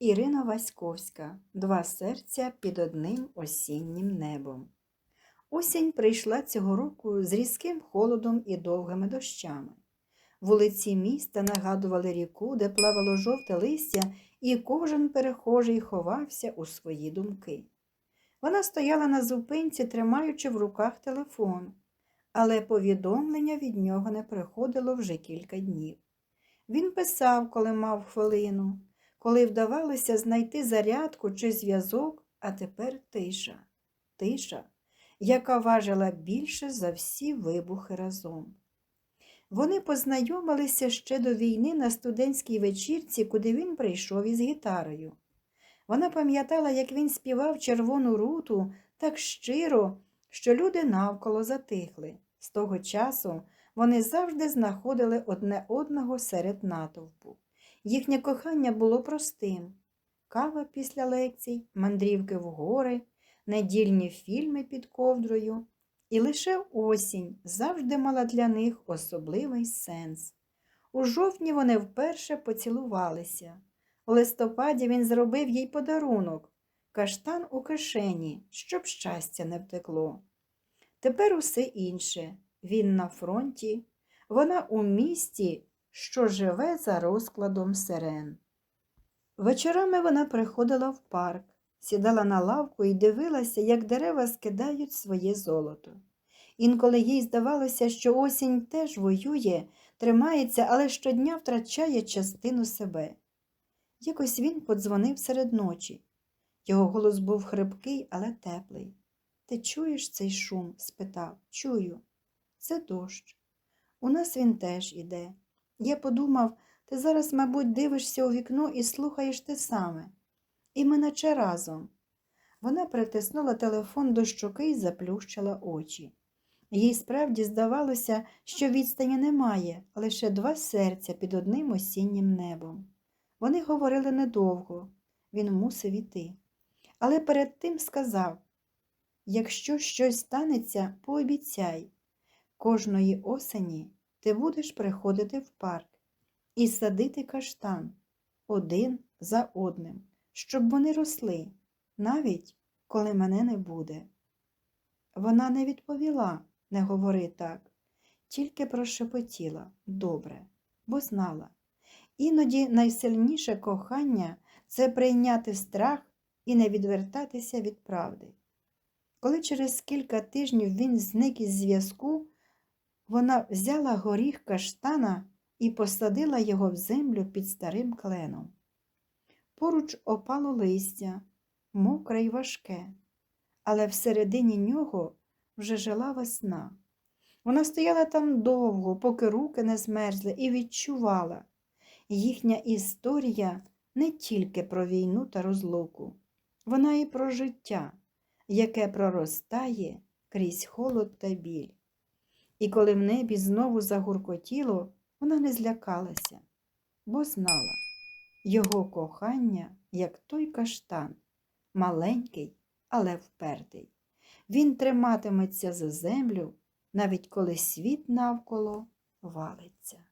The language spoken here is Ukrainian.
Ірина Васьковська Два серця під одним осіннім небом. Осінь прийшла цього року з різким холодом і довгими дощами. Вулиці міста нагадували ріку, де плавало жовте листя, і кожен перехожий ховався у свої думки. Вона стояла на зупинці, тримаючи в руках телефон, але повідомлення від нього не приходило вже кілька днів. Він писав, коли мав хвилину, коли вдавалося знайти зарядку чи зв'язок, а тепер тиша, тиша, яка важила більше за всі вибухи разом. Вони познайомилися ще до війни на студентській вечірці, куди він прийшов із гітарою. Вона пам'ятала, як він співав червону руту так щиро, що люди навколо затихли. З того часу вони завжди знаходили одне одного серед натовпу. Їхнє кохання було простим кава після лекцій, мандрівки в гори, недільні фільми під ковдрою. І лише осінь завжди мала для них особливий сенс. У жовтні вони вперше поцілувалися. У листопаді він зробив їй подарунок каштан у кишені, щоб щастя не втекло. Тепер усе інше. Він на фронті, вона у місті, що живе за розкладом сирен. Вечорами вона приходила в парк, сідала на лавку і дивилася, як дерева скидають своє золото. Інколи їй здавалося, що осінь теж воює, тримається, але щодня втрачає частину себе. Якось він подзвонив серед ночі. Його голос був хрипкий, але теплий. Ти чуєш цей шум? спитав. Чую. Це дощ. У нас він теж іде. Я подумав, ти зараз, мабуть, дивишся у вікно і слухаєш те саме. І ми наче разом. Вона притиснула телефон до щоки і заплющила очі. Їй справді здавалося, що відстані немає, лише два серця під одним осіннім небом. Вони говорили недовго, він мусив іти. Але перед тим сказав якщо щось станеться, пообіцяй, кожної осені ти будеш приходити в парк і садити каштан один за одним, щоб вони росли, навіть коли мене не буде. Вона не відповіла, не говори так, тільки прошепотіла добре, бо знала. Іноді найсильніше кохання це прийняти страх і не відвертатися від правди. Коли через кілька тижнів він зник із зв'язку, вона взяла горіх каштана і посадила його в землю під старим кленом. Поруч опало листя, мокре й важке, але всередині нього вже жила весна. Вона стояла там довго, поки руки не змерзли, і відчувала. Їхня історія не тільки про війну та розлуку, вона і про життя, яке проростає крізь холод та біль. І коли в небі знову загуркотіло, вона не злякалася, бо знала його кохання, як той каштан, маленький, але впертий. Він триматиметься за землю, навіть коли світ навколо валиться.